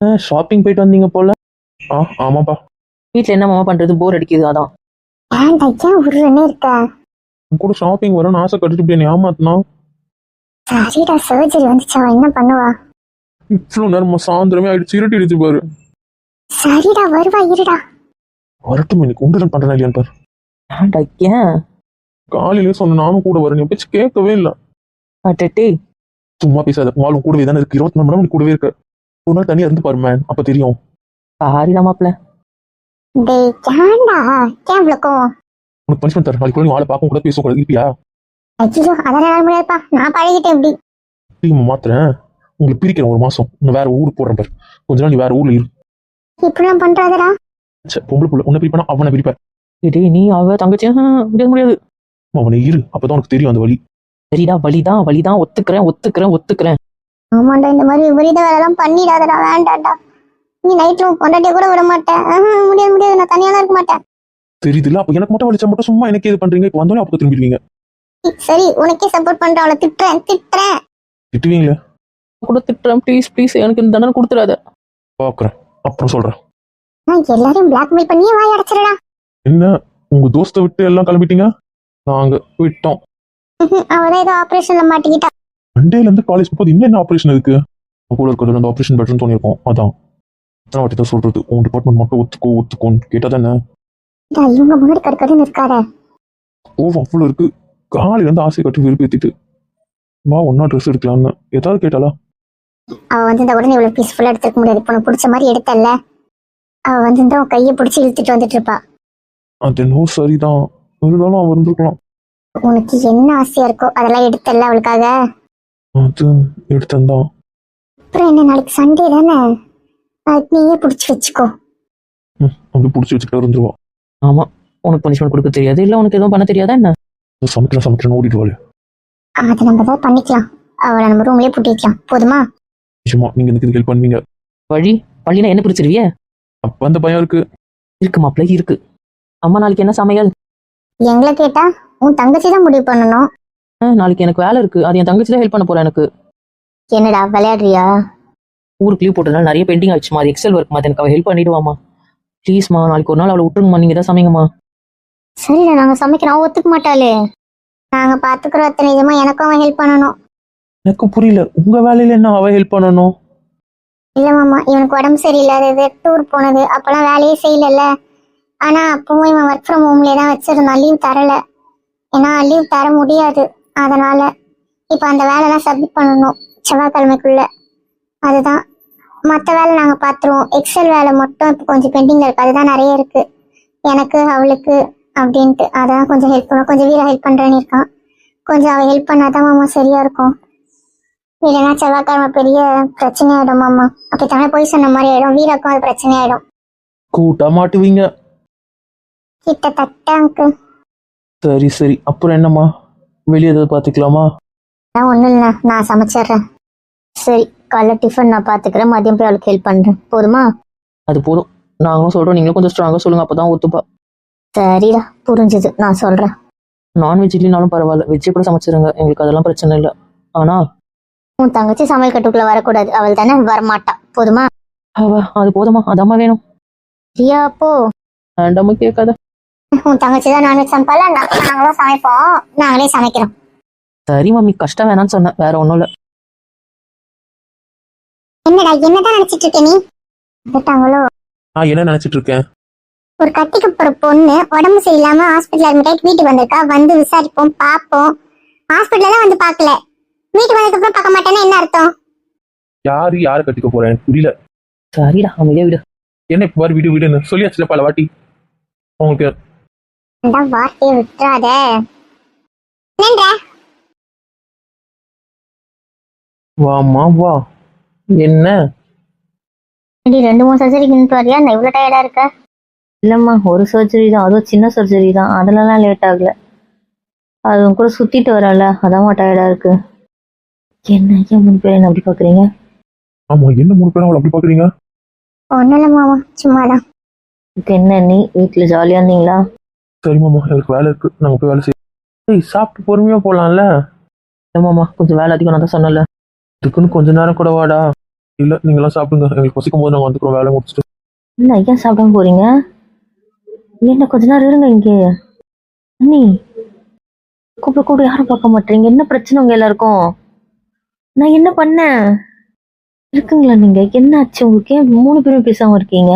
Shopping போயிட்டு வந்தீங்க போல. ஆ ஆமாப்பா. வீட்டில் என்ன மாமா பண்ணுறது போர் அடிக்குது அதான். ஏன் உருன்னு இருக்க? உன் கூட ஷாப்பிங் வரணும்னு ஆசை கட்டிட்டு இப்படி என்னை ஏமாத்தினா? சரிடா சர்ஜரி வந்துச்சு என்ன பண்ணுவா? இவ்வளோ நேரம் சாயந்தரமே ஆயிடுச்சு இருட்டி அடிச்சு பாரு. சரிடா வருவா இருடா. வரட்டும் இன்னைக்கு உண்டலன் பண்றேன் இல்லையான்னு பாரு. ஏன்டா ஏன்? காலையிலே சொன்ன நானும் கூட வரேன் என் பேச்சு கேட்கவே இல்லை. அட்டே. சும்மா பேசாத வாழும் கூடவே தானே இருக்கு இருபத்தி நாலு மணி நேரம் நீ கூடவே இருக்க. ஒரு நாள் தனியா இருந்து பாரு மேன் அப்ப தெரியும். சாரிடா மாப்பிள்ள. டேய் ஏன்டா? ஏன் இவ்வளோ கோவம்? உனக்கு பனிஷ்மெண்ட் தரேன். நாளைக்கு நீ ஆளை பார்க்க கூட பேச கூட இருப்பியா? ஐயோ அதெல்லாம் முடியாதுப்பா நான் பழகிட்டேன் இப்படி. டீம் மாத்துறேன். உங்களுக்கு பிரிக்கிறேன் ஒரு மாசம். இன்னும் வேற ஊருக்கு போடுறேன் பாரு. கொஞ்ச நாள் நீ வேற ஊர்ல இரு. இப்படிலாம் பண்றாதடா. ச்சே, பொம்பளை புள்ள. உன்னை பிரிப்பா அவனை பிரிப்பேன். டேய் நீ அவ தங்கச்சி ஆஹா, முடியாது முடியாது. அவனை இரு. அப்பதான் உனக்கு தெரியும் அந்த வழி சரிடா வலிதான் வலிதான். ஒத்துக்கிறேன் ஒத்துக்கிறேன் ஒத்துக்கிறேன். ஆமாண்டா இந்த மாதிரி விபரீத வேலைலாம் பண்ணிடாதடா வேண்டாம்டா நீ நைட்ல பொண்டாட்டிய கூட விட மாட்டேன் ஆஹா, முடியாது முடியாது நான் தனியா இருக்க மாட்டேன் தெரியுதுல்ல அப்ப எனக்கு மட்டும் வலிச்சா மட்டும் சும்மா எனக்கு இது பண்றீங்க? இப்ப வந்தோடனே அப்போ திரும்பிடுவீங்க. சரி உனக்கே சப்போர்ட் பண்றேன் அவளை திட்டுறேன் திட்டுறேன். திட்டுவீங்களே? கூட திட்டுறேன் ப்ளீஸ் ப்ளீஸ் எனக்கு இந்த தண்டனை கொடுத்துடாத. பாக்குறேன் அப்புறம் சொல்றேன். நான் எல்லாரையும் பிளாக்மெயில் பண்ணியே வாய் அடைச்சிடடா என்ன உங்க தோஸ்தை விட்டு எல்லாம் கிளம்பிட்டீங்க? நாங்க விட்டோம். அவதான் ஏதோ ஆபரேஷன்ல மாட்டிக்கிட்டா. மண்டேல இருந்து காலேஜ் போகும்போது இன்னும் என்ன ஆபரேஷன் இருக்கு? கூட இருக்கிறது அந்த ஆபரேஷன் பெட்டர்னு தோணிருக்கோம் அதான். எத்தனை வாட்டி தான் சொல்றது. உன் டிபார்ட்மெண்ட் மட்டும் ஒத்துக்கோ ஒத்துக்கோன்னு கேட்டா தானே? இவங்க முன்னாடி கடுக்கடுன்னு இருக்காத. கோவம் அவ்வளோ இருக்கு. காலையில இருந்து ஆசை கட்டி விருப்பத்திட்டு வா ஒன்னா ட்ரெஸ் எடுக்கலாம்னு. ஏதாவது கேட்டாலா அவ வந்து உடனே இவ்வளவு பீஸ்ஃபுல்லா எடுத்துக்க முடியாது. இப்போ பிடிச்ச மாதிரி எடுத்தல்ல. அவ வந்து உன் கையை பிடிச்சி இழுத்துட்டு வந்துட்டு இருப்பா. அது என்னவோ சரிதான். இருந்தாலும் அவன் இருந்திருக்கலாம். உனக்கு என்ன ஆசையா இருக்கோ அதெல்லாம் எடுத்தல்ல அவளுக்காக. அது எடுத்தந்தான் அப்புறம் என்ன நாளைக்கு சண்டே தானே? நீயே பிடிச்சி வச்சுக்கோ. ம், அப்படி பிடிச்சி வச்சுக்கிட்டு இருந்துருவா. ஆமா உனக்கு பனிஷ்மெண்ட் கொடுக்க தெரியாது. இல்ல உனக்கு எதுவும் பண்ண தெரியாதா என்ன? சமைக்கிறேன் சமைக்கிறேன் ஓடிடுவாள் அதை நம்ம ஏதாவது பண்ணிக்கலாம். அவளை நம்ம ரூம்லயே பூட்டி வைக்கலாம். போதுமா? நிஜமா நீங்க எனக்கு ஹெல்ப் பண்ணுவீங்க. வழி பள்ளினா என்ன பிடிச்சிருவிய அப்ப அந்த பயம் இருக்கு. இருக்கு மாப்பிள்ள இருக்கு. அம்மா நாளைக்கு என்ன சமையல்? எங்களை கேட்டா உன் தங்கச்சி தான் முடிவு பண்ணணும். நாளைக்கு எனக்கு வேலை இருக்கு. அது என் தங்கச்சி தான் ஹெல்ப் பண்ண போறேன் எனக்கு. என்னடா விளையாடுறியா? ஊருக்கு லீவ் போட்டதுனால நிறைய பெண்டிங் ஆயிடுச்சுமா. அது எக்ஸல் ஒர்க் மாதிரி எனக்கு அவள் ஹெல்ப் பண்ணிடுவாமா ப்ளீஸ்மா நாளைக்கு ஒரு நாள் அவளை விட்டுருங்கம்மா. நீங்க தான் சமைங்கம்மா. சரிடா நாங்க சமைக்கிறோம். ஒத்துக்க மாட்டாளே. நாங்க பாத்துக்கிறோம் அத்தனை நிஜமா எனக்கும் அவன் ஹெல்ப் பண்ணணும். எனக்கு புரியல. உங்க வேலையில என்ன அவ ஹெல்ப் பண்ணணும்? இல்ல மாமா இவனுக்கு உடம்பு சரியில்லாதது டூர் போனது அப்பெல்லாம் வேலையே செய்யலல்ல. ஆனா அப்பவும் இவன் ஒர்க் ஃப்ரம் ஹோம்லயே தான் வச்சிருந்தான். லீவ் தரல. ஏன்னா லீவ் தர முடியாது. அதனால இப்ப அந்த வேலைலாம் சப்மிட் பண்ணணும் செவ்வாய்க்கிழமைக்குள்ள. அதுதான். மற்ற வேலை நாங்க பாத்துருவோம் எக்ஸல் வேலை மட்டும் இப்போ கொஞ்சம் பெண்டிங்ல இருக்கு. அதுதான் நிறைய இருக்கு. எனக்கு அவளுக்கு அப்படின்ட்டு. அதான் கொஞ்சம் ஹெல்ப் பண்ணும் கொஞ்சம் வீர ஹெல்ப் பண்றேன்னு இருக்கான். கொஞ்சம் அவ ஹெல்ப் பண்ணாதான் மாமா சரியா இருக்கும். இல்லைன்னா செவ்வாய்க்கிழமை பெரிய பிரச்சனை ஆயிடும் மாமா. அப்படி தானே போய் சொன்ன மாதிரி ஆயிடும். வீராக்கும் அது பிரச்சனை ஆயிடும். கூட்டா மாட்டுவீங்க. கிட்டத்தட்ட அங்கு. சரி சரி. அப்புறம் என்னம்மா? வெளியே ஏதாவது பாத்துக்கலாமா? அதான் ஒன்றும் இல்லை நான் சமைச்சிடுறேன். சரி காலைல டிஃபன் நான் பார்த்துக்கிறேன் மதியம் போய் அவளுக்கு ஹெல்ப் பண்ணுறேன் போதுமா? அது போதும். நாங்களும் சொல்றோம். நீங்களும் கொஞ்சம் ஸ்ட்ராங்கா சொல்லுங்க. அப்பதான் ஒத்துப்பா. சரிடா புரிஞ்சுது. நான் சொல்கிறேன் நான்வெஜ் இல்லைனாலும் பரவாயில்ல. வெஜ்ஜே கூட சமைச்சிருங்க. எங்களுக்கு அதெல்லாம் பிரச்சனை இல்லை. ஆனா? உன் தங்கச்சி சமையல் கட்டுக்குள்ள வரக்கூடாது. அவள் தானே வரமாட்டா. போதுமா? அவ அது போதுமா? அதாம்மா வேணும். சரியா அப்போ வேண்டாம கேட்காத. உன் தங்கச்சி தான் நான்வெஜ் சமைப்பால நாங்களும் சமைப்போம். நாங்களே சமைக்கிறோம். சரி மம்மி கஷ்டம் வேணாம்னு சொன்னேன். வேற ஒன்றும் இல்லை. என்னடா என்னதான் நினைச்சிட்டு இருக்க நீ? வந்துட்டாங்களோ? நான் என்ன நினைச்சிட்டு இருக்கேன்? ஒரு கட்டிக்கு போற பொண்ணு உடம்பு சரியில்லாம ஹாஸ்பிட்டல் அட்மிட் ஆயிட்டு வீட்டுக்கு வந்திருக்கா. வந்து விசாரிப்போம் பார்ப்போம். ஹாஸ்பிட்டல்ல தான் வந்து பார்க்கல. வீட்டுக்கு வந்ததுக்கு அப்புறம் பார்க்க மாட்டேன்னா என்ன அர்த்தம்? யாரு யாரை கட்டிக்க போறேன்? புரியல. சரிடா அமைதியா விடு. என்ன இப்ப வீடு வீடுன்னு. சொல்லியாச்சுல பல வாட்டி. உங்களுக்கு அந்த வார்த்தையை விட்டுறாத. வாமா வா. என்ன? இடி ரெண்டு மூணு சர்ஜரிக்கு நின்று வரியா நான் இவ்வளோ டயர்டா இருக்க? இல்லைம்மா ஒரு சர்ஜரி தான். அதுவும் சின்ன சர்ஜரி தான். அதுலலாம் லேட் ஆகல. அது கூட சுற்றிட்டு வரல அதான் டயர்டாக இருக்கு. என்ன ஏன் மூணு பேர் என்ன அப்படி பார்க்குறீங்க ஆமா என்ன மூணு பேரும் அவளை அப்படி பாக்குறீங்க? ஒன்றும் இல்லை மாமா சும்மாதான். இப்போ என்ன நீ வீட்டில் ஜாலியாக இருந்தீங்களா? சரி மாமா? எனக்கு வேலை இருக்கு. நாங்க போய் வேலை செய்ய ஏய் சாப்பிட்டு பொறுமையா போலாம்ல? இல்லம்மாம்மா கொஞ்சம் வேலை அதிகம் நான் தான் சொன்னல இதுக்குன்னு கொஞ்ச நேரம் கூட வாடா. இல்ல நீங்களாம் சாப்பிடுங்க. எங்களுக்கு பசிக்கும் போது நாங்க வந்துக்கிறோம் வேலை முடிச்சுட்டு என்ன ஐயா சாப்பிடாம போறீங்க? என்ன கொஞ்ச நேரம் இருங்க இங்கே? அண்ணி கூப்பிட கூட யாரும் பார்க்க மாட்டீங்க. என்ன பிரச்சனை உங்க எல்லாருக்கும்? நான் என்ன பண்ணேன்? இருக்குங்களா நீங்க? என்ன ஆச்சு உங்களுக்கு ஏன் மூணு பேரும் பேசாம இருக்கீங்க?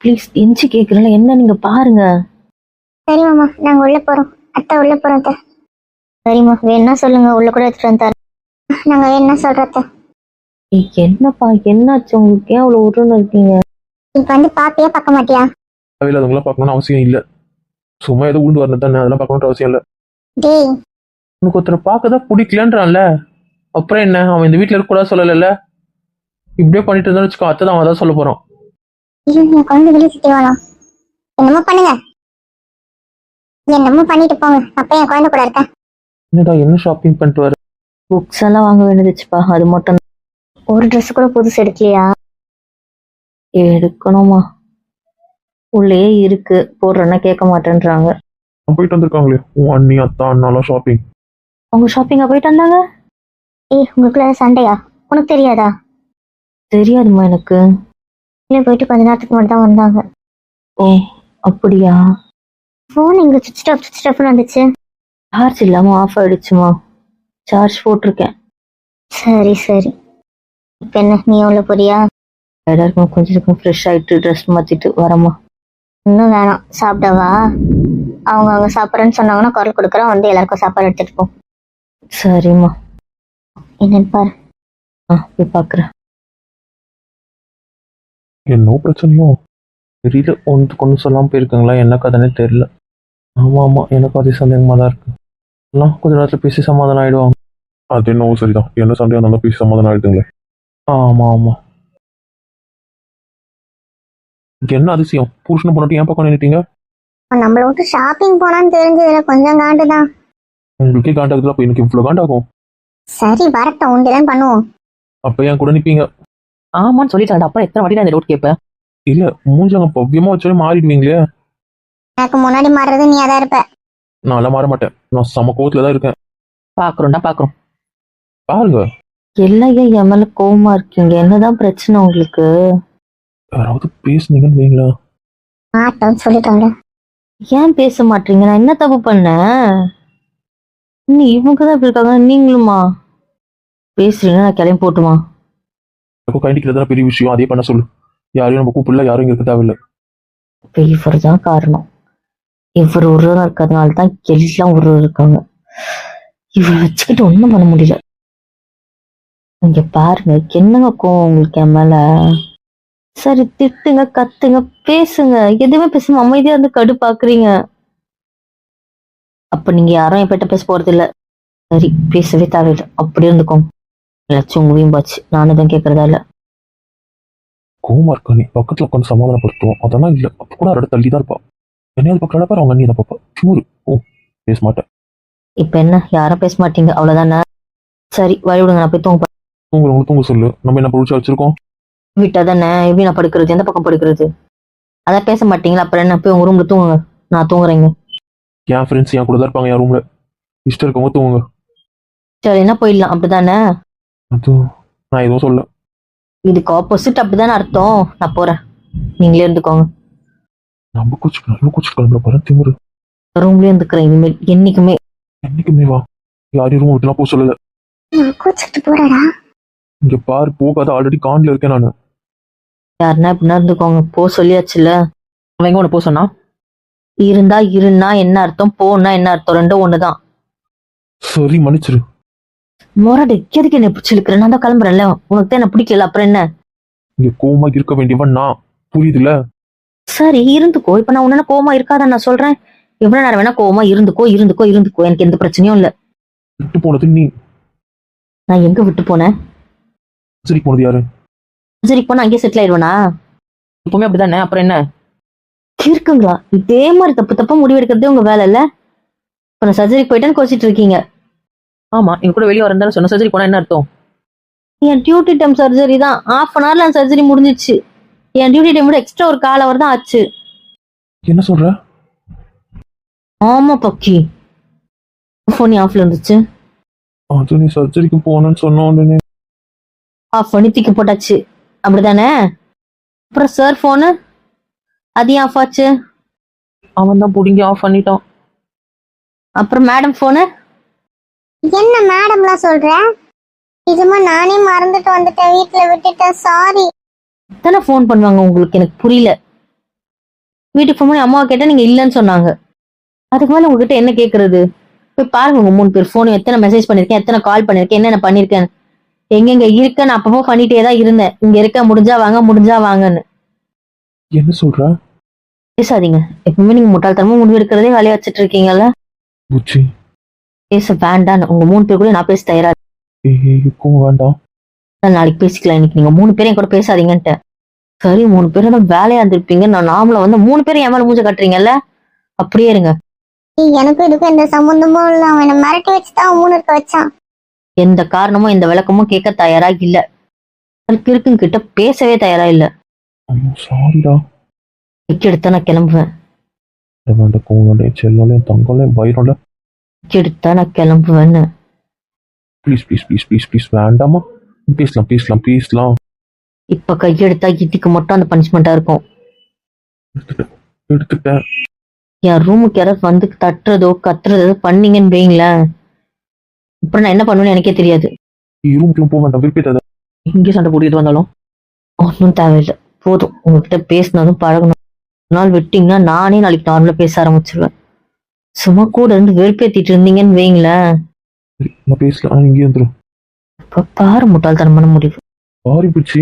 ப்ளீஸ் எஞ்சி கேட்குறேன்ல என்ன நீங்க பாருங்க. சரி மாமா நாங்க உள்ள போறோம். அத்தை உள்ள போறோம் அத்தை. சரிம்மா வேணா சொல்லுங்க உள்ள கூட எடுத்துட்டு வந்து தரேன். நாங்க வேணா சொல்றோம் அத்தை. என்னப்பா என்னாச்சு? உங்களுக்கு ஏன் அவ்வளோ உருன்னு இருக்கீங்க? இப்ப வந்து பாப்பியா பார்க்க மாட்டியா? தேவையில்லாதவங்களாம் பார்க்கணும்னு அவசியம் இல்ல. சும்மா ஏதோ உண்டு வரணும் தானே அதெல்லாம் பார்க்கணும்னு அவசியம் இல்ல. டேய். உனக்கு ஒருத்தரை பார்க்க தான் பிடிக்கலன்றான்ல. அப்புறம் என்ன? அவன் இந்த வீட்டில் இருக்கக்கூடாது சொல்லலைல்ல? இப்படியே பண்ணிட்டு இருந்தான்னு வச்சுக்கோ அத்தை தான் அவன் தான் சொல்ல போறான். ஐயோ என் குழந்தை வெளியே என்னமோ பண்ணுங்க. என்னமோ பண்ணிட்டு போங்க. அப்ப என் குழந்தை கூட இருக்கேன் என்னடா என்ன ஷாப்பிங் பண்ணிட்டு வர புக்ஸ் எல்லாம் வாங்க வேண்டியதுச்சுப்பா அது மட்டும் ஒரு ட்ரெஸ் கூட புதுசு எடுக்கலையா? எடுக்கணுமா? உள்ளே இருக்கு. போடுறேன்னா கேட்க மாட்டேன்றாங்க. போயிட்டு வந்திருக்காங்களே. உன் அண்ணி அத்தா அண்ணாலாம் ஷாப்பிங் அவங்க ஷாப்பிங்கா போயிட்டு வந்தாங்க? ஏய் உங்களுக்குள்ள சண்டையா? உனக்கு தெரியாதா? தெரியாதுமா எனக்கு. இல்ல போயிட்டு கொஞ்ச நேரத்துக்கு மட்டும் தான் வந்தாங்க. ஓ அப்படியா? ஃபோன் இங்க சுவிட்ச் ஆஃப் சுவிட்ச் ஆஃப்னு வந்துச்சு. சார்ஜ் இல்லாம ஆஃப் ஆயிடுச்சுமா? சார்ஜ் போட்டிருக்கேன். சரி சரி. இப்ப என்ன நீ உள்ள போறியா? இருக்கும் கொஞ்சம் இருக்கும் ஃப்ரெஷ் ஆயிட்டு ட்ரெஸ் மாத்திட்டு வரமா இன்னும் வேணாம் சாப்பிடவா? அவங்க அவங்க சாப்பிட்றேன்னு சொன்னாங்கன்னா குரல் கொடுக்குறோம் வந்து எல்லாருக்கும் சாப்பாடு எடுத்துட்டு போ. சரிம்மா. என்னன்னு பாரு. ஆ போய் பாக்குறேன். என்ன பிரச்சனையோ? தெரியல ஒன்றுக்கு ஒன்று சொல்லாமல் போயிருக்காங்களா? என்ன கதைனே தெரியல. ஆமாம் ஆமாம் எனக்கும் அதே சந்தேகமாக தான் இருக்கு. எல்லாம் கொஞ்ச நேரத்தில் பேசி சமாதானம் ஆயிடுவாங்க. அது என்னவோ சரிதான். என்ன சண்டையாக இருந்தாலும் பேசி சமாதானம் ஆயிடுதுங்களே. ஆமாம் ஆமாம் என்ன அதிசயம்? புருஷனை பொண்ணாட்டி ஏன் பக்கம் நின்னுட்டீங்க? நம்மள விட்டு ஷாப்பிங் போனான்னு தெரிஞ்சதுல கொஞ்சம் காண்டு தான். உங்களுக்கே காண்டாகுதுல அப்போ எனக்கு இவ்வளோ காண்டாகும். சரி வரட்டும் உண்டுதான் பண்ணுவோம். அப்போ என் கூட நிற்பீங்க ஆமான்னு சொல்லிட்டாடா அப்புறம் எத்தனை வாட்டி நான் இந்த டவுட் கேட்பேன்? இல்லை மூஞ்சாங்க பவ்யமாக வச்சாலே மாறிடுவீங்களே. எனக்கு முன்னாடி மாறுறது நீ தான் இருப்ப. நான்லாம் மாற மாட்டேன். நான் சம கோவத்தில் தான் இருக்கேன். பாக்குறோம்டா பாக்குறோம். பாருங்க. எல்லாம் ஏன் என் மேல கோவமா இருக்கீங்க. என்னதான் பிரச்சனை உங்களுக்கு? யாராவது பேசுனீங்கன்னு வைங்களா சொல்லிட்டோம்ல ஏன் பேச மாட்டீங்க? நான் என்ன தப்பு பண்ணேன்? நீ இவங்க தான் இப்படி இருக்காங்க. நீங்களுமா? பேசுறீங்கன்னா நான் கிளம்பி போட்டுமா? கண்டிக்கிறது பெரிய விஷயம். அதே பண்ண சொல்லு. யாரையும் நம்ம கூப்பிடல யாரும் இங்க இருக்க தேவையில்லை. இப்போ இவர் தான் காரணம். இவர் ஒருவராக இருக்கிறதுனால தான் எல்லாம் ஒரு இருக்காங்க. இவரை வச்சுக்கிட்டு ஒன்றும் பண்ண முடியல. இங்க பாருங்க என்னங்க கோவம் உங்களுக்கு என் மேல? சரி திட்டுங்க கத்துங்க பேசுங்க. எதுவுமே பேசுங்க அமைதியா வந்து கடுப்பாக்குறீங்க அப்ப நீங்க யாரும் என் கிட்ட பேச போறது இல்ல சரி பேசவே தேவையில்லை. அப்படி இருந்துக்கோங்க. லட்சம் உங்க வீம்பாச்சு நானும் தான் கேட்கறதா இல்ல. கோவமா இருக்கா நீ பக்கத்துல உட்காந்து சமாதானப்படுத்துவோம். அதெல்லாம் இல்ல. அப்ப கூட அவரோட தள்ளி தான் இருப்பா. என்னையாவது பக்கம் பாரு அவங்க அண்ணி தான் பாப்பா திமுரு ஓ பேச மாட்டேன். இப்ப என்ன? யாரும் பேச மாட்டீங்க. அவ்வளவுதானே? சரி வழி விடுங்க. நான் போய் தூங்க தூங்குறவங்க தூங்க சொல்லு. நம்ம என்ன பொழிச்சா வச்சிருக்கோம்? விட்டா தானே எப்படி நான் படுக்கிறது? எந்த பக்கம் படுக்கிறது? அதான் பேச மாட்டீங்களா? அப்புறம் என்ன? போய் உங்க ரூம்ல தூங்குங்க. நான் தூங்குறேங்க. என் ஃப்ரெண்ட்ஸ் என் கூட தான் இருப்பாங்க என் ரூம்ல இஷ்டம் இருக்கவங்க தூங்குங்க. சரி என்ன போயிடலாம்? அப்படிதானே? அது நான் எதுவும் சொல்ல இதுக்கு ஆப்போசிட் அப்படிதானே அர்த்தம். நான் போறேன். நீங்களே இருந்துக்கோங்க. நம்ம கூச்சிக்கலாம் இவன் கூச்சிட்டு கிளம்புற பாரு திமுரு. ரூம்லயே இருந்துக்கிறேன். இனிமேல் என்னைக்குமே. என்னைக்குமே வா. யாரையும் ரூம் விட்டுலாம் போக சொல்லல. கூச்சிட்டு போறடா. இங்க பாரு போகாத. ஆல்ரெடி காண்ட்ல இருக்கேன் நான். யாருன்னா இப்படின்னா இருந்துக்கோங்க. போ சொல்லியாச்சுல அவன் எங்க உன்னை போக சொன்னா? இருந்தா இருன்னா என்ன அர்த்தம்? போனா என்ன அர்த்தம்? ரெண்டும் ஒண்ணுதான். சரி மன்னிச்சிரு. மொரடு எதுக்கு என்ன பிடிச்சி இழுக்கிறேன் நான் தான் கிளம்புறேன்ல. உனக்கு தான் என்ன பிடிக்கல அப்புறம் என்ன? இங்க கோவமா இருக்க வேண்டியவன் நான். புரியுதுல சரி இருந்துக்கோ. இப்ப நான் உன்ன கோவமா இருக்காத நான் சொல்றேன்? எவ்வளவு நேரம் வேணா கோவமா இருந்துக்கோ இருந்துக்கோ இருந்துக்கோ. எனக்கு எந்த பிரச்சனையும் இல்ல. விட்டு போனது நீ. நான் எங்க விட்டு போனேன்? சரி போனது யாரு? சரி போனா அங்கேயே செட்டில் ஆயிடுவேனா? எப்பவுமே அப்படிதானே? அப்புறம் என்ன? இருக்குங்களா? இதே மாதிரி தப்பு தப்பா முடிவெடுக்கிறதே உங்க வேலை இல்ல இப்ப நான் சர்ஜரி போயிட்டேன்னு கோச்சிட்டு இருக்கீங்க. ஆமா எங்க கூட வெளியே வரந்தாலும் சொன்ன சர்ஜரி போனா என்ன அர்த்தம்? என் டியூட்டி டைம் சர்ஜரி தான். ஹாஃப் அன் ஹவர்ல சர்ஜரி முடிஞ்சிச்சு. என் டியூட்டி டைம் விட எக்ஸ்ட்ரா ஒரு கால் ஹவர் தான் ஆச்சு. என்ன சொல்ற? ஆமா பக்கி. ஃபோன் ஆஃப்ல இருந்துச்சு அது நீ சர்ஜரிக்கு போகணும்னு சொன்ன உடனே. ஆஃப் பண்ணி தூக்கி போட்டாச்சு. அப்படிதானே அப்புறம் சார் ஃபோனு அதையும் ஆஃப் ஆச்சு? அவன் தான் பிடிங்கி ஆஃப் பண்ணிட்டான். அப்புறம் மேடம் ஃபோனு என்ன மேடம்லாம் சொல்ற? நிஜமா நானே மறந்துட்டு வந்துட்டேன். வீட்டுல விட்டுட்டேன். சாரி தானே ஃபோன் பண்ணுவாங்க உங்களுக்கு? எனக்கு புரியல. வீட்டுக்கு ஃபோன் பண்ணி அம்மாவை கேட்டா நீங்க இல்லைன்னு சொன்னாங்க. அதுக்கு மேல உங்ககிட்ட என்ன கேக்குறது? போய் பாருங்க உங்க மூணு பேர். ஃபோன் எத்தனை மெசேஜ் பண்ணிருக்கேன் எத்தனை கால் பண்ணிருக்கேன் என்னென்ன பண்ணிருக்கேன் எங்கெங்க இருக்க நான் அப்பப்போ பண்ணிட்டே தான் இருந்தேன். இங்க இருக்க முடிஞ்சா வாங்க முடிஞ்சா வாங்கன்னு. என்ன சொல்ற? பேசாதீங்க. எப்பவுமே நீங்க முட்டாள்தனமா முடிவு எடுக்கிறதே வேலையா வச்சுட்டு இருக்கீங்கல்ல? பேச வேண்டான்னு உங்க மூணு பேர் கூட நான் பேச தயாரா இப்பவும் வேண்டாம். நாளைக்கு பேசிக்கலாம். இன்னைக்கு நீங்க மூணு என் கூட பேசாதீங்கன்ட்டு. சரி மூணு தான் வேலையா இருந்திருப்பீங்க நான் நாமள வந்து மூணு பேரும் என் மேல மூஞ்ச கட்டுறீங்கல்ல? அப்படியே இருங்க. எனக்கும் இதுக்கும் எந்த சம்பந்தமும் இல்ல. அவன் என்னை மிரட்டி வச்சுதான் மூணு இருக்க வச்சான். எந்த காரணமும் இந்த விளக்கமும் கேட்க தயாரா இல்ல. கிறுக்கும் கிட்ட பேசவே தயாரா இல்ல. சாரிடா. எடுத்தா நான் கிளம்புவேன். என் பயிரோட எடுத்தா நான் கிளம்புவேன்னு please please please please please வேண்டாமா பேசலாம் பேசலாம் பேசலாம் இப்ப கையெடுத்தா இட்டிக்கு மட்டும் அந்த பனிஷ்மெண்டா இருக்கும் எடுத்துட்டேன் என் ரூமுக்கு யாராவது வந்து தட்டுறதோ கத்துறதோ பண்ணீங்கன்னு வைங்களேன் அப்புறம் நான் என்ன பண்ணுவேன்னு எனக்கே தெரியாது ரூம்க்குலாம் போக வேண்டாம் விருப்பத்தை இங்கே சண்டை போட்டுட்டு வந்தாலும் ஒன்றும் தேவையில்லை போதும் உங்ககிட்ட பேசினதும் பழகணும் நாள் விட்டீங்கன்னா நானே நாளைக்கு நார்மலா பேச ஆரம்பிச்சிருவேன் சும்மா கூட இருந்து வெறுப்பேத்திட்டு இருந்தீங்கன்னு வைங்களேன். நான் பேசலாம். ஆனா இங்கே வந்துடும் இப்ப பாரு முட்டாள்தனமான முடிவு. சாரி புச்சி.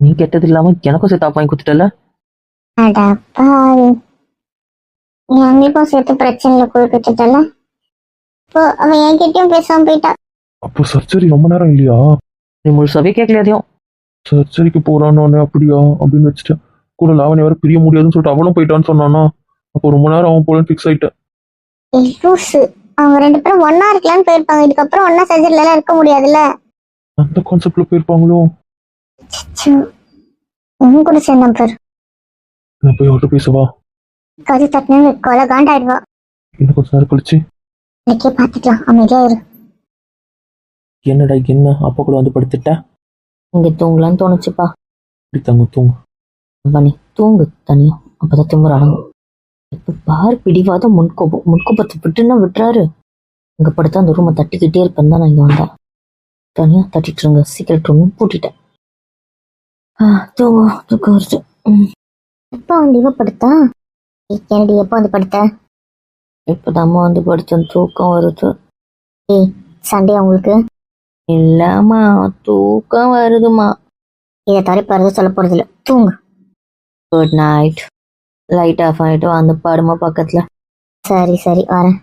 நீ கெட்டது இல்லாம எனக்கும் சேர்த்து வாங்கி கொடுத்துட்டல? அடா பாவி. எங்களுக்கும் சேர்த்து பிரச்சனையில கொடுத்துட்டல இப்போ அவன் என்கிட்டயும் பேசாம போயிட்டா. அப்போ சர்ஜரி ரொம்ப நேரம் இல்லையா? நீ முழுசாவே கேட்கல அதையும்? சர்ஜரிக்கு போறானே அப்படியா? அப்படின்னு வச்சுட்டேன். கூட லாவணி வேற பிரிய முடியாதுன்னு சொல்லிட்டு அவளும் போயிட்டான்னு சொன்னானா? அப்போ ரொம்ப நேரம் அவன் போலன்னு ஃபிக்ஸ் ஆயிட்டேன். லூசு. அவங்க ரெண்டு பேரும் ஒன்னா இருக்கலாம்னு போயிருப்பாங்க. இதுக்கப்புறம் ஒன்னா சர்ஜரில எல்லாம் இருக்க முடியாதுல்ல? அந்த கான்செப்ட்ல போயிருப்பாங்களோ? ச்சே. உன் கூட சேர்ந்தான் பேர். நான் போய் அவர்கிட்ட பேசவா கது தட்டினு கொலை காண்டாயிடுவா. இன்னும் கொஞ்ச நேரம் கழிச்சு. இன்னைக்கே பாத்துக்கலாம் அமைதியா இரு. என்னடா என்ன? அப்பா கூட வந்து படுத்துட்ட? இங்க தூங்கலான்னு தோணுச்சுப்பா. இப்படி தங்க தூங்கு. அவனே தூங்கு தனியா. அப்பதான் திமுற அடங்கும் இப்ப பார் பிடிவாத முன்கோபம் முன்கோபத்தை விட்டுன்னா விட்டுறாரு? இங்க படுத்தா அந்த ரூமை தட்டிக்கிட்டே இருப்பேன் தான் நான் இங்க வந்தேன் தனியா தட்டிட்டு இருங்க. Secret room பூட்டிட்டேன். ஆ, தூங்கு தூக்கம் வருது. எப்ப வந்து இவ படுத்தா? ஏய், என்னடி எப்ப வந்து படுத்த? இப்பதாம்மா வந்து படுத்தேன். தூக்கம் வருது. சண்டே உங்களுக்கு? இல்லம்மா தூக்கம் வருதுமா இதை தவிர பறந்து சொல்ல போறது இல்ல தூங்கு. குட் நைட் லைட் ஆஃப் ஆயிட்டு வந்து பாடுமா பக்கத்துல. சரி சரி வரேன்.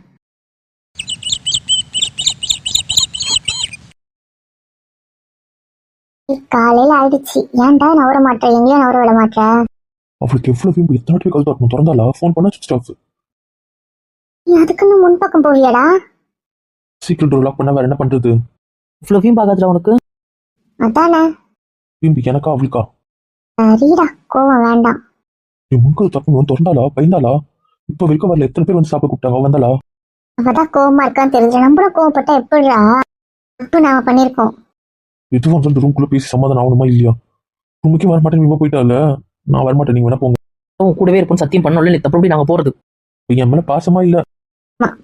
காலையில ஆயிடுச்சு. ஏன்டா நவர மாட்டேன் எங்கேயும் நவர விட மாட்டேன் அவளுக்கு எவ்வளவு வீம்பு? எத்தனை வாட்டி கால் திறந்தாலா ஃபோன் பண்ணா சுவிச் ஆஃப் நீ அதுக்குன்னு முன்பக்கம் போவியாடா. சீக்கிரம் டோர் லாக் பண்ணா வேற என்ன பண்றது? இவ்வளோவையும் பார்க்காதுடா உனக்கு? அதானே? வீம்பு எனக்கா அவளுக்கா? சரிடா. கோவம் வேண்டாம். நீ முன்கால் தரணும் திறந்தாளா? பயந்தாளா? இப்ப வரைக்கும் வரல. எத்தனை பேர் வந்து சாப்பிட கூப்பிட்டாங்க? அவ வந்தாளா? அவதான் கோவமா இருக்கான்னு தெரிஞ்சு. நம்மளும் கோவப்பட்டா எப்படிடா? தப்பு நாம பண்ணிருக்கோம் எதுவும் வந்து ரூம்குள்ள பேசி சமாதானம் ஆகணுமா இல்லையா? ரூமுக்கே வர மாட்டேன் இவ போயிட்டால? நான் வரமாட்டேன் நீங்க வேணா போங்க. உன் கூடவே இருப்போம் சத்தியம் பண்ணல நீ தப்பு நாங்க போறது. என் மேல பாசமா இல்ல.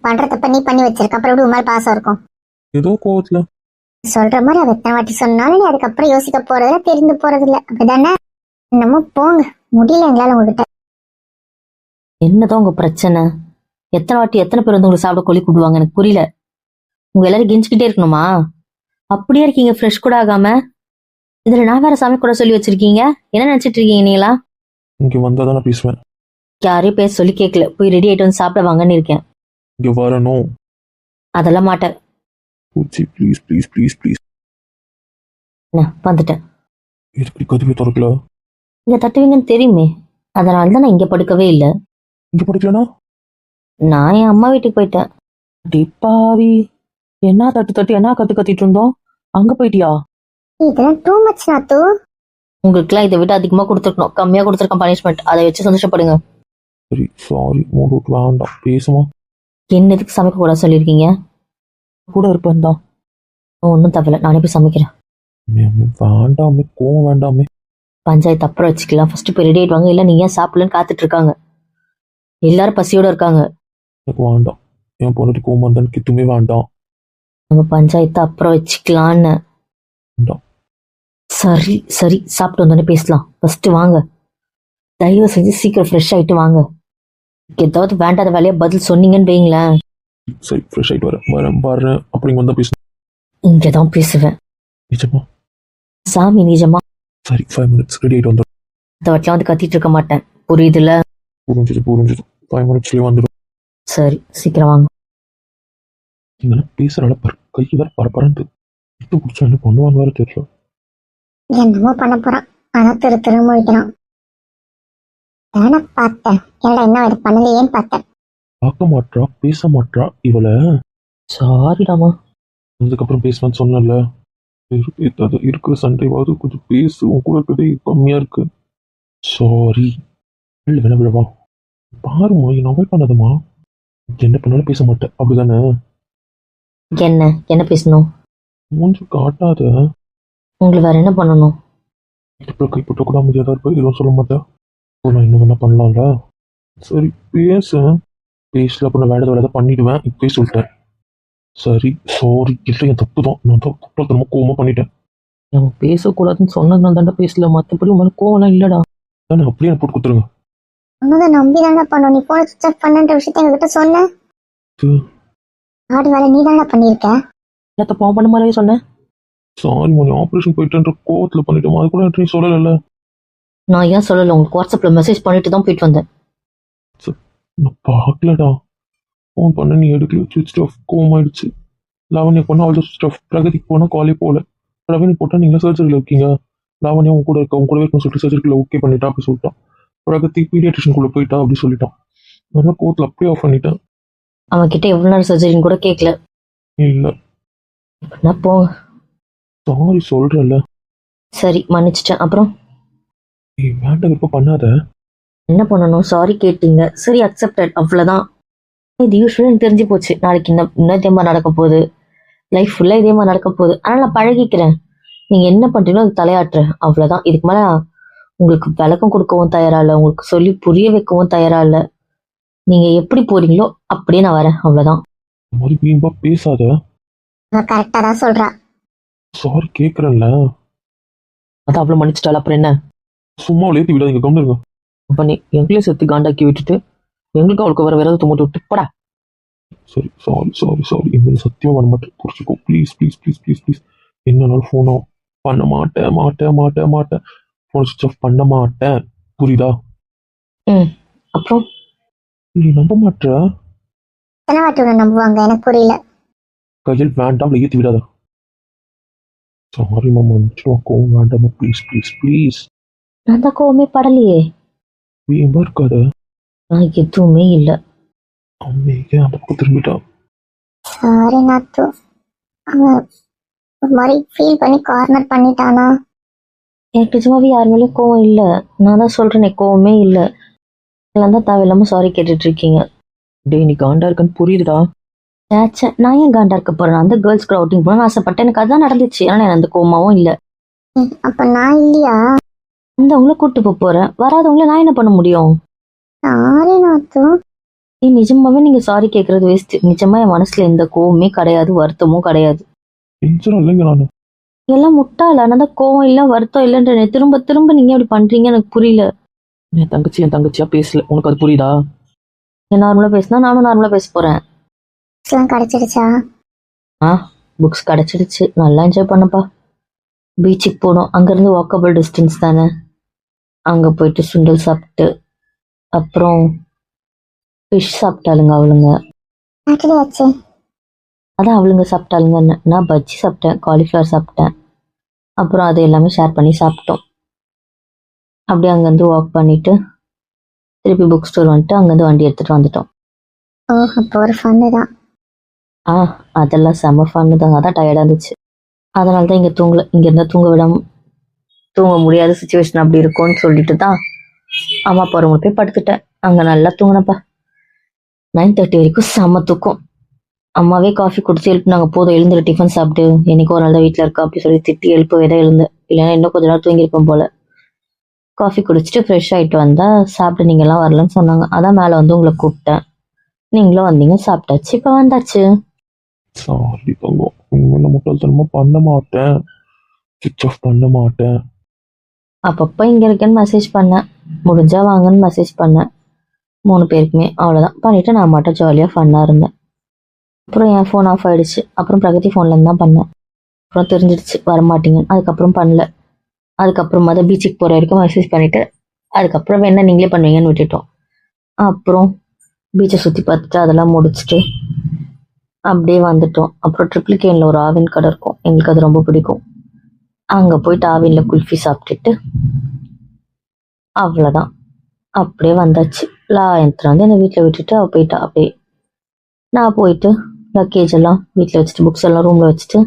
பண்ற தப்ப நீ பண்ணி வச்சிருக்க. அப்புறம் எப்படி உன் மேல பாசம் இருக்கும்? ஏதோ கோவத்துல. சொல்ற மாதிரி அவ எத்தனை வாட்டி சொன்னாலும் நீ அதுக்கப்புறம் யோசிக்க போறதுல தெரிந்து போறது இல்ல அப்படிதானே? என்னமோ போங்க. முடியல எங்களால உங்ககிட்ட. என்னதான் உங்க பிரச்சனை? எத்தனை வாட்டி எத்தனை பேர் வந்து உங்களுக்கு சாப்பிட கொல்லி கூடுவாங்க எனக்கு புரியல. உங்க எல்லாரும் கெஞ்சிக்கிட்டே இருக்கணுமா? அப்படியே இருக்கீங்க ஃப்ரெஷ் கூட ஆகாம. இதுல நான் வேற சமைக்க கூட சொல்லி வச்சிருக்கீங்க. என்ன நினைச்சிட்டு இருக்கீங்க நீங்களா? இங்க வந்தா தான் நான் பேசுவேன். யாரையும் பேச சொல்லி கேட்கல போய் ரெடி ஆயிட்டு வந்து சாப்பிட வாங்கன்னு இருக்கேன். இங்க வரணும். அதெல்லாம் மாட்டேன். பூச்சி ப்ளீஸ் ப்ளீஸ் ப்ளீஸ் ப்ளீஸ் என்ன வந்துட்டேன் எப்படி கதவை திறக்கல. இங்க தட்டுவீங்கன்னு தெரியுமே. அதனால தான் நான் இங்க படுக்கவே இல்லை. இங்க படுக்கலனா? நான் என் அம்மா வீட்டுக்கு போயிட்டேன். டிப்பாவி என்ன தட்டு தட்டு என்ன கத்து கத்திட்டு இருந்தோம்? அங்க போயிட்டியா? இதெல்லாம் டூ மச் நாத்து. உங்களுக்குலாம் இதை விட அதிகமா கொடுத்துருக்கணும். கம்மியா கொடுத்துருக்கேன் பனிஷ்மெண்ட் அதை வச்சு சந்தோஷப்படுங்க. சரி சாரி மூடு வேண்டாம். பேசுமா என்ன எதுக்கு சமைக்க கூட சொல்லியிருக்கீங்க? கூட இருப்பேன் தான். ஒன்றும் தவிர நானே போய் சமைக்கிறேன். அம்மே, அம்மே, வேண்டாமே கோவம் வேண்டாமே பஞ்சாயத்து அப்புறம் வச்சுக்கலாம். ஃபர்ஸ்ட் போய் ரெடி ஆயிடுவாங்க. இல்லை நீங்க ஏன் சாப்பிடலன்னு காத்துட்டு இருக்காங்க எல்லாரும் பசியோட இருக்காங்க. எனக்கு வேண்டாம். என் பொண்ணுக்கு வந்தா எனக்கு எதுவுமே வேண்டாம். நம்ம பஞ்சாயத்து அப்புறம் வச்சுக்கலான்னு. வேண்டாம். சரி சரி. சாப்பிட்டு வந்தோடனே பேசலாம். ஃபர்ஸ்ட் வாங்க. தயவு செஞ்சு சீக்கிரம் ஃப்ரெஷ் ஆயிட்டு வாங்க. ஏதாவது வேண்டாத வேலையா பதில் சொன்னீங்கன்னு வைங்களேன். சரி ஃப்ரெஷ் ஆயிட்டு வரேன். வரேன் வரேன். அப்படி வந்தா பேசணும் இங்கதான் பேசுவேன். நிஜமா? சாமி நிஜமா? சரி ஃபைவ் மினிட்ஸ் ரெடி ஆயிட்டு வந்துடும் இந்த வாட்டிலாம் வந்து கத்திட்டு இருக்க மாட்டேன். புரியுதுல புரிஞ்சுது புரிஞ்சுது. ஃபைவ் மினிட்ஸ்லேயே வந்துடும் சரி சீக்கிரம் வாங்க. இதெல்லாம் பேசுறால பர் கை வேற பரப்பரன்ட்டு விட்டு பிடிச்சா என்ன பண்ணுவாங்க வேற தெரியல. என்னமோ பண்ண போறான். ஆனா திரு திரு முழிக்கிறான் தானே பார்த்தேன். என்னடா என்ன இது பண்ணலையேன்னு பார்த்தேன். பார்க்க மாட்றா பேச மாட்றா இவளை? சாரிடாமா அதுக்கப்புறம் பேசுவேன்னு சொன்னல அது இருக்கிற சண்டைவாவது கொஞ்சம் பேசு உன் கூட இருக்கிறதே கம்மியா இருக்கு. சாரி இல்லை வேணா விடவா பாருமா என்ன அவாய்ட் பண்ணாதம்மா? என்ன பண்ணாலும் பேச மாட்டேன். அப்படிதானே? என்ன? என்ன பேசணும்? மூஞ்சி காட்டாத. உங்களுக்கு வேற என்ன பண்ணணும்? இப்போ கைப்பற்ற கூட அமைதியாக இருப்ப எதுவும் சொல்ல மாட்டேன். நான் என்ன வேணா பண்ணலாம்ல? சரி பேசு. பேசல அப்புறம் வேலை வேலை பண்ணிடுவேன். இப்போயே சொல்லிட்டேன். சரி சாரி இல்லை என் தப்பு தான். நான் தான் குற்றத்தனமா கோவமா பண்ணிட்டேன். நம்ம பேசக்கூடாதுன்னு சொன்னதுனால தாண்டா பேசல. மற்றபடி உங்களை கோவம்லாம் இல்லடா. தானே அப்படியே எனக்கு போட்டு கொடுத்துருங்க. உன்னதை நம்பி தானே பண்ணோம். நீ போன சுவிச் ஆஃப் பண்ணுன்ற விஷயத்த எங்ககிட்ட சொன்ன? ஆடு வேலை நீ தானே பண்ணியிருக்க? என்ன தப்பாக பண்ண மாதிரியே சொன்னேன் சாரி மணி ஆப்ரேஷன் போயிட்டுன்ற கோவத்தில் பண்ணிட்டோம் அது கூட நீ சொல்லலைல்ல. நான் ஏன் சொல்லலை? உங்களுக்கு வாட்ஸ்அப்ல மெசேஜ் பண்ணிட்டு தான் போயிட்டு வந்தேன். நான் பார்க்கலடா. ஃபோன் பண்ண நீ எடுக்கல சுவிச் ஆஃப் கோவம் ஆயிடுச்சு. லாவண்யா பண்ணா அவ்வளோ சுவிச் ஆஃப் பிரகதிக்கு போனால் காலே போகல. பிரவீன் போட்டால் நீங்கள் சர்ஜரியில் இருக்கீங்க. லாவண்யா உன் கூட இருக்க உன் கூடவே இருக்கணும்னு சொல்லிட்டு சர்ஜரியில் ஓகே பண்ணிட்டா அப்படி சொல்லிட்டான். பிரகதி பீடியாட்ரிஷனுக்குள்ளே போயிட்டா அப்படி சொல்லிட்டான். அதனால கோவத்தில் அப்படியே ஆஃப் பண்ணிட்டேன். அவன் கிட்ட எவ்வளவு நேரம் சர்ஜரின்னு கூட கேட்கல இல்லை. நான் போங்க. சாரி சொல்கிறல்ல சரி மன்னிச்சிட்டேன். அப்புறம்? நீ வேண்டாம் விருப்பம் பண்ணாத. என்ன பண்ணணும்? சாரி கேட்டீங்க. சரி அக்செப்டட் அவ்வளோதான் இது யூஸ்வலாக தெரிஞ்சு போச்சு. நாளைக்கு இன்னும் இன்னும் இதே மாதிரி நடக்க போகுது. லைஃப் ஃபுல்லாக இதே மாதிரி நடக்க போகுது. ஆனால் நான் பழகிக்கிறேன். நீங்கள் என்ன பண்ணுறீங்களோ அது தலையாட்டுறேன். அவ்வளோதான் இதுக்கு மேலே உங்களுக்கு விளக்கம் கொடுக்கவும் தயாரா இல்லை. உங்களுக்கு சொல்லி புரிய வைக்கவும் தயாரா இல்லை. நீங்கள் எப்படி போறீங்களோ அப்படியே நான் வரேன். அவ்வளோதான் மாதிரி வீம்பா பேசாத. அவ கரெக்டா தான் சொல்றா. சாரி கேட்குறேன்ல அதான் அவ்வளோ மன்னிச்சிட்டாள்? அப்புறம் என்ன? சும்மா ஏற்றி விடாதீங்க. கம்னு இருங்க. அப்போ நீ எங்களையும் சேர்த்து காண்டாக்கி விட்டுட்டு எங்களுக்கு அவளுக்கு வர விரதத்தை மூட்டு விட்டு போடா. சரி சாரி சாரி சாரி இனிமேல் சத்தியமாக பண்ண மாட்டேன் புரிச்சுக்கோ please please please please please என்னன்னாலும் ஃபோனோ பண்ண மாட்டேன் மாட்டேன் மாட்டேன் மாட்டேன். ஃபோன் சுவிச் ஆஃப் பண்ண மாட்டேன். புரியுதா? அப்புறம்? நீ நம்ப மாட்ட உன்னை நம்புவாங்க? எனக்கு புரியல. கையில் வேண்டாம் ஏற்றி விடாத. சாரி மாமா. மன்னிச்சிடுவோம் கோவம் வேண்டாமா? ப்ளீஸ் ப்ளீஸ் ப்ளீஸ் நான் தான் கோவமே படலையே. இருக்காத? நான் எதுவுமே இல்லை. அம்மையே அந்த பக்கம் திரும்பிட்டா? சாரி நாத்து அவன் ஒரு மாதிரி ஃபீல் பண்ணி கார்னர் பண்ணிட்டானா? எனக்கு நிஜமாவே யார் மேலேயும் கோவம் இல்லை. நான் தான் சொல்கிறேனே கோவமே இல்லை. எல்லாம் தான் தேவையில்லாமல் சாரி கேட்டுட்டு இருக்கீங்க. டேய் நீ காண்டா இருக்கன்னு புரியுதுடா. சேச்சே நான் ஏன் காண்டா இருக்க போறேன்? அந்த கேர்ள்ஸ் கூட அவுட்டிங் போகணும்னு ஆசைப்பட்டேன். எனக்கு அதுதான் நடந்துச்சு. ஆனால் எனக்கு அந்த கோவமாவும் இல்லை. அப்ப நான் இல்லையா? வந்தவங்கள கூட்டு போக போறேன். வராதவங்கள நான் என்ன பண்ண முடியும்? சாரி நாத்து. ஏய் நிஜமாவே நீங்க சாரி கேட்கறது வேஸ்ட் நிஜமா என் மனசுல எந்த கோவமே கிடையாது வருத்தமும் கிடையாது. டென்ஷன் இல்லைங்க நான். எல்லாம் முட்டாள தான் கோவம் இல்லை வருத்தம் இல்லைன்ற திரும்ப திரும்ப நீங்க அப்படி பண்றீங்க எனக்கு புரியல. என் தங்கச்சி என் தங்கச்சியா பேசல. உனக்கு அது புரியுதா? நான் நார்மலா பேசினா நானும் நார்மலா பேச போறேன். எல்லாம் கிடைச்சிடுச்சா? புக்ஸ் கிடைச்சிடுச்சு. நல்லா என்ஜாய் பண்ணப்பா. பீச்சுக்கு போனோம். அங்கேருந்து வாக்கபிள் டிஸ்டன்ஸ் தானே. அங்கே போயிட்டு சுண்டல் சாப்பிட்டு அப்புறம் ஃபிஷ் சாப்பிட்டாளுங்க அவளுங்க. ஆக்சுவலி அதான் அவளுங்க சாப்பிட்டாளுங்க. நான் பஜ்ஜி சாப்பிட்டேன் காலிஃப்ளவர் சாப்பிட்டேன். அப்புறம் அதை எல்லாமே ஷேர் பண்ணி சாப்பிட்டோம். அப்படியே அங்கேருந்து வாக் பண்ணிட்டு திருப்பி புக் ஸ்டோர் வந்துட்டு அங்கேருந்து வண்டி எடுத்துகிட்டு வந்துட்டோம். ஓ அப்போ ஒரு ஃபன்னு தான். ஆ அதெல்லாம் செம ஃபன்னு தான் அதான் டயர்டாக இருந்துச்சு. அதனால தான் இங்கே தூங்கல இங்கே இருந்தால் தூங்க விடாம தூங்க முடியாத சுச்சுவேஷன் அப்படி இருக்கும்னு சொல்லிட்டு தான் அம்மா அப்பா ரூமில் போய் படுத்துட்டேன். அங்கே நல்லா தூங்கினப்பா நைன் தேர்ட்டி வரைக்கும் செம தூக்கம். அம்மாவே காஃபி குடிச்சு எழுப்புனாங்க. போதும் எழுந்துரு டிஃபன் சாப்பிட்டு என்னைக்கு ஒரு நாள் தான் வீட்டில் இருக்கா? அப்படி சொல்லி திட்டி எழுப்பவே தான் எழுந்தேன் இல்லைன்னா இன்னும் கொஞ்ச நேரம் தூங்கியிருப்பேன் போல. காஃபி குடிச்சிட்டு ஃப்ரெஷ் ஆகிட்டு வந்தா சாப்பிட்டு நீங்கள்லாம் வரலன்னு சொன்னாங்க. அதான் மேலே வந்து உங்களை கூப்பிட்டேன். நீங்களும் வந்தீங்க சாப்பிட்டாச்சு. இப்போ வந்தாச்சு. சாரி தங்கம் இனிமேல் நான் முட்டாள்தனமா பண்ண மாட்டேன். சுவிச் ஆஃப் பண்ண மாட்டேன். அப்பப்போ இங்கே இருக்கேன்னு மெசேஜ் பண்ணேன். முடிஞ்சா வாங்கன்னு மெசேஜ் பண்ணேன். மூணு பேருக்குமே. அவ்வளோதான் பண்ணிவிட்டு நான் மட்டும் ஜாலியாக ஃபன்னாக இருந்தேன். அப்புறம் என் ஃபோன் ஆஃப் ஆகிடுச்சு அப்புறம் பிரகதி ஃபோன்லேருந்து தான் பண்ணேன். அப்புறம் தெரிஞ்சிடுச்சு. வரமாட்டீங்கன்னு. அதுக்கப்புறம் பண்ணல. அதுக்கப்புறமா தான் பீச்சுக்கு போகிற வரைக்கும் மெசேஜ் பண்ணிவிட்டு அதுக்கப்புறம் வேணா நீங்களே பண்ணுவீங்கன்னு விட்டுட்டோம். அப்புறம் பீச்சை சுற்றி பார்த்துட்டு அதெல்லாம் முடிச்சுட்டு அப்படியே வந்துட்டோம். அப்புறம் ட்ரிப்ளிகேனில் ஒரு ஆவின் கடை இருக்கும். எங்களுக்கு அது ரொம்ப பிடிக்கும். அங்கே போயிட்டு ஆவினில் குல்ஃபி சாப்பிட்டுட்டு அவ்வளோதான் அப்படியே வந்தாச்சு. லாயத்தில் வந்து என்னை வீட்டில் விட்டுட்டு அவள் போயிட்டா. அப்படியே நான் போயிட்டு லக்கேஜ் எல்லாம் வீட்டில் வச்சுட்டு புக்ஸ் எல்லாம் ரூமில் வச்சுட்டு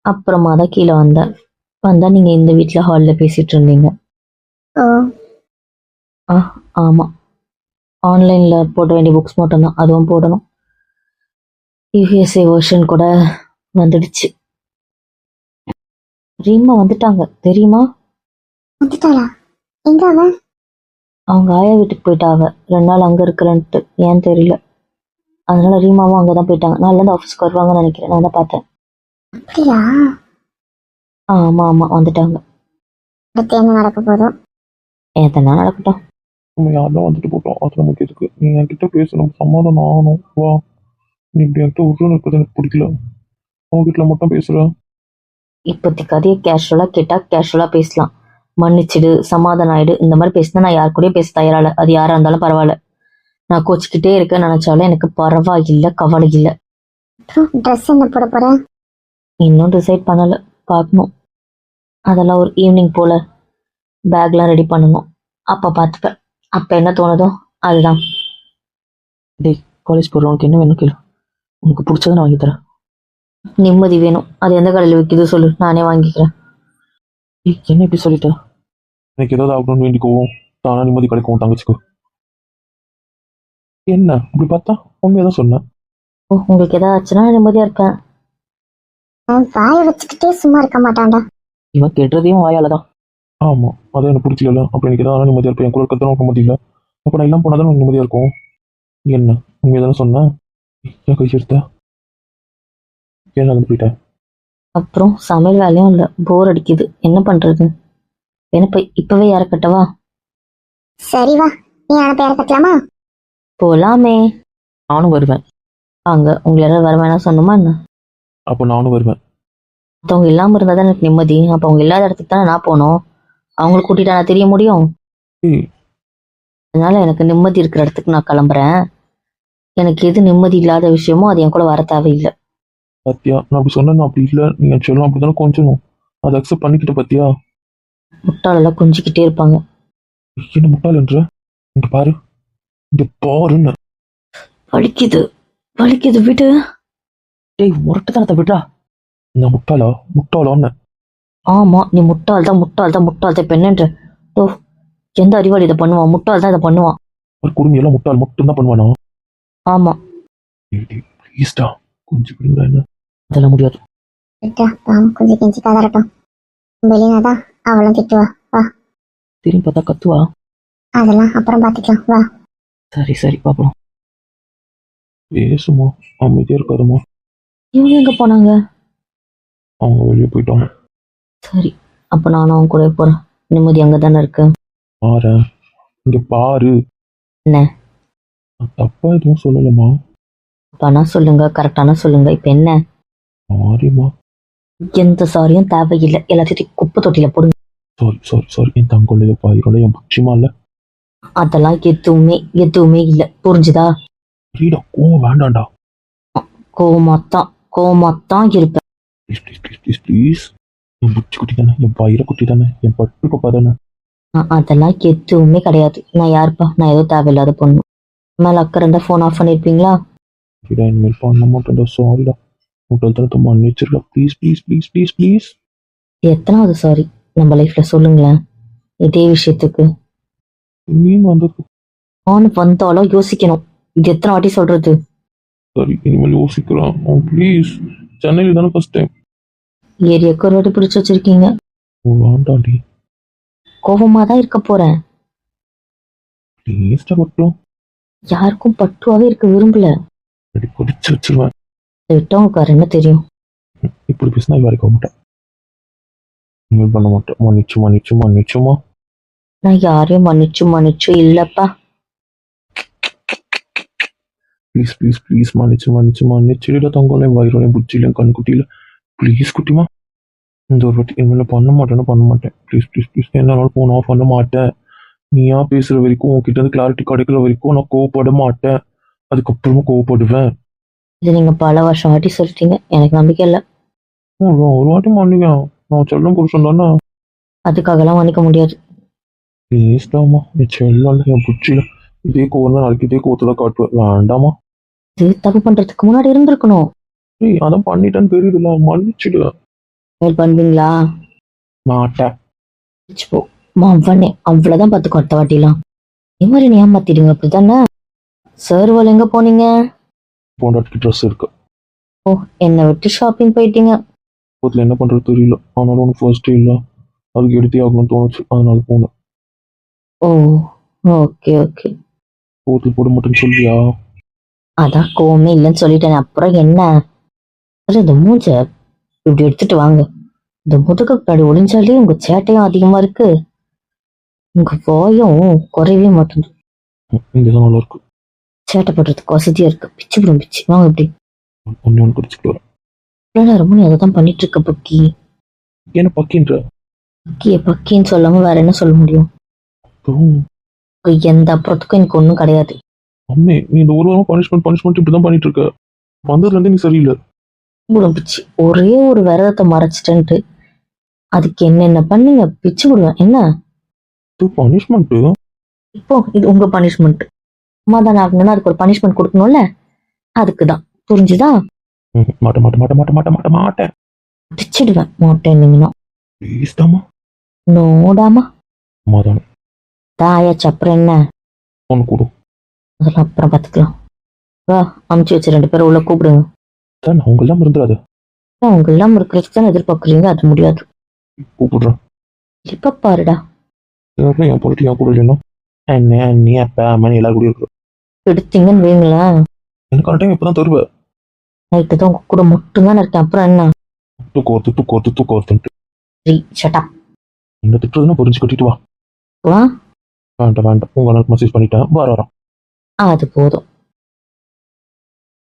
அப்புறமா தான் கீழே வந்தேன். வந்தால் நீங்கள் இந்த வீட்டில் ஹாலில் பேசிகிட்டு இருந்தீங்க. ஆ. ஆமாம் ஆன்லைனில் போட வேண்டிய புக்ஸ் மட்டும்தான். அதுவும் போடணும். யூஎஸ்ஏ வெர்ஷன் கூட வந்துடுச்சு. ரீமா வந்துட்டாங்க. தெரியுமா? வந்துட்டாளா? எங்க அவ அவங்க ஆயா வீட்டுக்கு போயிட்டாங்க. ரெண்டு நாள் அங்கே இருக்கிறேன்ட்டு ஏன் தெரியல. அதனால ரீமாவும் அங்கே தான் போயிட்டாங்க. நாளிலேருந்து ஆஃபீஸ்க்கு வருவாங்கன்னு நினைக்கிறேன். நான் தான் பார்த்தேன். அப்படியா? ஆ ஆமாம் ஆமாம் வந்துட்டாங்க. அடுத்து என்ன நடக்க போதோ எதனா நடக்கட்டும். நம்ம யாரெல்லாம் வந்துட்டு போட்டோம். அது நமக்கு எதுக்கு நீ என்கிட்ட பேசணும் சமாதானம் ஆகணும். வா. நீ இப்படி என்கிட்ட உருன்னு இருக்கிறது எனக்கு பிடிக்கல. உன் வீட்டில் மட்டும் பேசுற இப்போதைக்கு கதையை கேஷுவலாக கேட்டால் கேஷுவலாக பேசலாம். மன்னிச்சிடு சமாதானம் ஆயிடு இந்த மாதிரி பேசினா நான் யார் கூடயும் பேச தயாரால அது யாராக இருந்தாலும் பரவாயில்ல. நான் கோச்சிக்கிட்டே இருக்கேன்னு நினச்சாலும் எனக்கு பரவாயில்லை கவலை இல்லை. ட்ரெஸ் என்ன போட போற? இன்னும் டிசைட் பண்ணலை பார்க்கணும். அதெல்லாம் ஒரு ஈவினிங் போல் பேக்லாம் ரெடி பண்ணணும். அப்போ பார்த்துப்பேன். அப்போ என்ன தோணுதோ அதுதான். டேய் காலேஜ் போகிறவனுக்கு என்ன வேணும் கேளு. உனக்கு பிடிச்சதை நான் வாங்கி தரேன். நிம்மதி வேணும். அது எந்த கடையில் விற்கிது சொல்லு நானே வாங்கிக்கிறேன். என்ன இப்படி சொல்லிட்டேன் எனக்கு ஏதாவது ஆகணும்னு வேண்டிக்குவோம் தானா நிம்மதி கிடைக்கும் தங்கச்சிக்கு. என்ன? இப்படி பார்த்தா உண்மையை தான் சொன்னேன் ஓ உங்களுக்கு ஏதாவது ஆச்சுன்னா நான் நிம்மதியாக இருப்பேன். அவன் வாயை வச்சுக்கிட்டே சும்மா இருக்க மாட்டான்டா. இவன் கெட்டுறதையும் வாயால தான் ஆமாம் அதான் எனக்கு பிடிக்கல அப்போ எனக்கு ஏதாவது நிம்மதியாக இருப்பேன். என் கூட இருக்கிறது உனக்கு இல்லை. அப்போ நான் எல்லாம் போனால் தான் உனக்கு நிம்மதியாக இருக்கும்? என்ன? உண்மையை தானே சொன்னேன் ஏன் கை எடுத்த ஏன் நடந்து போயிட்டேன் அப்புறம் சமையல் வேலையும் இல்லை. போர் அடிக்குது. என்ன பண்ணுறது என்ன போய் இப்போவே யாரை கட்டவா சரி வா. நீ அனுப்ப யாரை கட்டலாமா? போகலாமே நானும் வருவேன். வாங்க உங்களை யாராவது வர வேணாம் சொன்னோமா என்ன? அப்போ நானும் வருவேன். மற்றவங்க இல்லாமல் இருந்தால் தான் எனக்கு நிம்மதி. அப்போ அவங்க இல்லாத இடத்துக்கு தானே நான் போகணும். அவங்கள கூட்டிகிட்டு நான் தெரிய முடியும்? ஏய் அதனால எனக்கு நிம்மதி இருக்கிற இடத்துக்கு நான் கிளம்புறேன். எனக்கு எது நிம்மதி இல்லாத விஷயமோ அது என் கூட வர தேவையில்லை. பாத்தியா? நான் அப்படி சொன்னேன் அப்படி இல்லை. நீ என் சொல்லும் அப்படி தானே கொஞ்சணும். அதை அக்செப்ட் பண்ணிக்கிட்ட பாத்தியா? முட்டாளெல்லாம் கொஞ்சிக்கிட்டே இருப்பாங்க. என்ன முட்டாள் என்ற இங்க பாரு. இங்க பாருன்னு. வலிக்குது. வலிக்குது விடு. டேய் முரட்டுத்தனத்தை விட்றா நான் முட்டாளா? முட்டாளான்னு. ஆமா நீ முட்டாள் தான் முட்டாள் தான் முட்டாள் தான் பெண்ணன்ற ஓ எந்த அறிவாளி இதை பண்ணுவான் முட்டாள் தான் இதை பண்ணுவான் ஒரு குடுமையெல்லாம் முட்டாள் மட்டும்தான் பண்ணுவானா? ஆமா. ப்ளீஸ்டா கொஞ்சம் விடுங்க என்ன? அதெல்லாம் முடியாது. கொஞ்சம் கெஞ்சி கதறட்டும் வெளியினா தான் அவளும் திட்டுவா. வா. திரும்பி பார்த்தா கத்துவா? அதெல்லாம் அப்புறம் பார்த்துக்கலாம். வா. சரி சரி பார்ப்போம். பேசுமா அமைதியா இருக்காதுமா இவங்க எங்க போனாங்க? அவங்க வெளியே போயிட்டாங்க. சரி அப்ப நானும் அவங்க கூட போறேன். நிம்மதி அங்க தானே இருக்கு. பாரு இங்க பாரு. என்ன? நான் தப்பா எதுவும் சொல்லலமா அப்பனா சொல்லுங்க கரெக்டான சொல்லுங்க. இப்ப என்ன? சாரிம்மா எந்த சாரியும் தேவையில்லை. எல்லாத்தையும் குப்பை தொட்டியில போடுங்க சாரி சாரி சாரி என் தங்கொள்ளைய பாயிரோட என் பட்சிமா இல்ல? அதெல்லாம் எதுவுமே எதுவுமே இல்லை. புரிஞ்சுதா? ரீடா கோவம் வேண்டாம்டா. கோமாத்தான் கோமாத்தான் இருப்பேன். Please please please please please என் புச்சி குட்டி தானே என் பயிர குட்டி தானே என் பட்டு பாப்பா தானே. அதெல்லாம் எதுவுமே கிடையாது. நான் யாருப்பா? நான் ஏதோ தேவையில்லாத பொண்ணு. மேல அக்கறை இருந்தா ஃபோன் ஆஃப் பண்ணிருப்பீங்களா? ரீடா இனிமேல் பண்ண மாட்டேன்டா சாரிடா முட்டல் தனத்தை மன்னிச்சிருடா please please please please please எத்தனாவது சாரி நம்ம லைஃப்ல சொல்லுங்களேன். இதே விஷயத்துக்கு. நீ வந்து ஆன் வந்தாலும் யோசிக்கணும். இது எத்தனை வாட்டி சொல்றது? சரி இனிமேல் யோசிக்கிறேன் ப்ளீஸ் சென்னையில் தானே ஃபர்ஸ்ட் டைம் ஏரியாக்கு ஒரு வாட்டி பிடிச்சி வச்சிருக்கீங்க. ஓ வேண்டாண்டி. கோபமா தான் இருக்க போறேன். ப்ளீஸ்டா மட்டும் யாருக்கும் பட்டுவாவே இருக்க விரும்பல. அப்படி பிடிச்சி வச்சிருவேன். என்ன தெரியும். இப்படி பேசினா இது வரைக்கும் மாட்டேன். இனிமேல் பண்ண மாட்டேன். மன்னிச்சு மன்னிச்சு மன்னிச்சுமா நான் யாரையும் மன்னிச்சு மன்னிச்சு இல்லப்பா. ப்ளீஸ் ப்ளீஸ் ப்ளீஸ் மன்னிச்சு மன்னிச்சு மன்னிச்சுடா தங்கலையும் வயிறுலையும் புச்சிலையும் கண்குட்டியில ப்ளீஸ் குட்டிமா இந்த ஒரு வாட்டி இனிமேல் பண்ண மாட்டேன்னு பண்ண மாட்டேன். ப்ளீஸ் ப்ளீஸ் ப்ளீஸ் என்னால போனா பண்ண மாட்டேன். நீயா பேசுற வரைக்கும் உன்கிட்ட இருந்து கிளாரிட்டி கிடைக்கிற வரைக்கும் நான் கோவப்பட மாட்டேன். அதுக்கப்புறமா கோவப்படுவேன். இது நீங்க பல வருஷம் வாட்டி சொல்லிட்டீங்க. எனக்கு நம்பிக்கை இல்லை. ஒரு வாட்டி மன்னிக்கேன் நான் செல்லம் புருஷன் தானே. அதுக்காகலாம் மன்னிக்க முடியாது. தாம்மா என் செல்லம் என் புச்சில இதே கோவம் நாளைக்கு இதே கோவத்துல காட்டுவேன். வேண்டாமா. இது தப்பு பண்றதுக்கு முன்னாடி இருந்திருக்கணும். ஏய் அதான் பண்ணிட்டேன்னு தெரியுதுல மன்னிச்சுடு. மேல் பண்ணுவீங்களா மாட்டேன். போ. மவனே அவ்வளவுதான் பார்த்துக்கோ அடுத்த வாட்டிலாம். நீ ஏமாத்திடுங்க அப்படிதானே சார் வேலை எங்க போனீங்க? போண்டாட்டி ட்ரெஸ் இருக்கு. ஓ என்னை விட்டு ஷாப்பிங் போயிட்டீங்க? கோவத்தில் என்ன பண்றது தெரியல. ஆனாலும் உனக்கு ஃபர்ஸ்ட் இல்லை. அதுக்கு எடுத்தே ஆகணும்னு தோணுச்சு. அதனால போனேன். ஓ ஓகே ஓகே கோவத்தில் போட மாட்டேன்னு சொல்லியா அதான் கோவமே இல்லைன்னு சொல்லிட்டேன். அப்புறம் என்ன? சரி இந்த மூஞ்ச இப்படி எடுத்துட்டு வாங்க. இந்த முதுகு பின்னாடி ஒளிஞ்சாலே உங்க சேட்டையும் அதிகமா இருக்கு. உங்க வாயும் குறையவே மாட்டேங்குது. இங்கே தான் நல்லா இருக்கு. சேட்டை பண்றதுக்கு வசதியா இருக்கு. பிச்சு பிடும் பிச்சு. வாங்க இப்படி. ஒன்று ஒன்று குடிச்சிட்டு வரேன் நேரமும் நீ அதை தான் பண்ணிட்டு இருக்க பக்கி? என்ன பக்கின்ற? பக்கிய பக்கின்னு சொல்லாம வேற என்ன சொல்ல முடியும்? எந்த அப்புறத்துக்கும் எனக்கு ஒன்றும் கிடையாது. அம்மே நீ இந்த ஒரு வாரம் பனிஷ்மெண்ட் பனிஷ்மெண்ட் இப்படி தான் பண்ணிட்டு இருக்க வந்ததுலேருந்து நீ சரியில்லை. விடும் பிச்சு. ஒரே ஒரு விரதத்தை மறைச்சிட்டேன்ட்டு அதுக்கு என்னென்ன பண்ணீங்க? பிச்சு விடுவேன் என்ன? பனிஷ்மெண்ட்டு இப்போ இது உங்க பனிஷ்மெண்ட் தானே ஆகணும்னா அதுக்கு ஒரு பனிஷ்மெண்ட் கொடுக்கணும்ல? அதுக்கு தான் புரிஞ்சுதா மாட்ட மாட்ட மாட்ட மாட்ட மாட்ட மாட்ட மாட்டேன் பிச்சிடுவேன் மாட்டேன்னீங்கன்னா தாம்மா. நோடாமா தானே. தாயாச்சு அப்புறம் என்ன? ஒன்று கொடு. அதெல்லாம் அப்புறம் பார்த்துக்கலாம். வா அமுச்சு வச்சு ரெண்டு பேரும் உள்ள கூப்பிடுங்க. தான் இருந்துடாது அவங்க எல்லாம் இருக்கிறதுக்கு தான் எதிர்பார்க்குறீங்க? அது முடியாது. கூப்பிடுறேன். இப்ப பாருடா. என் பொருட்டு என் கூட இல்லைன்னா. அண்ணே அண்ணி அப்பா அம்மன் எல்லாரும் கூட எடுத்தீங்கன்னு வைங்களேன் எனக்கு கரெக்டாக இப்போ தான் தருவேன் நைட்டு தான் உங்க கூட மட்டும்தான் இருக்கேன். அப்புறம் என்ன? தூக்கோர்த்து தூக்கோர்த்து தூக்கோர்த்துன்ட்டு சரி ஷட்டா என்ன திட்டுறதுன்னா புரிஞ்சு கட்டிட்டு வா. வா. வேண்டாம் வேண்டாம். உங்க அண்ணனுக்கு மெசேஜ் பண்ணிட்டேன். வர வரோம் அது போதும்.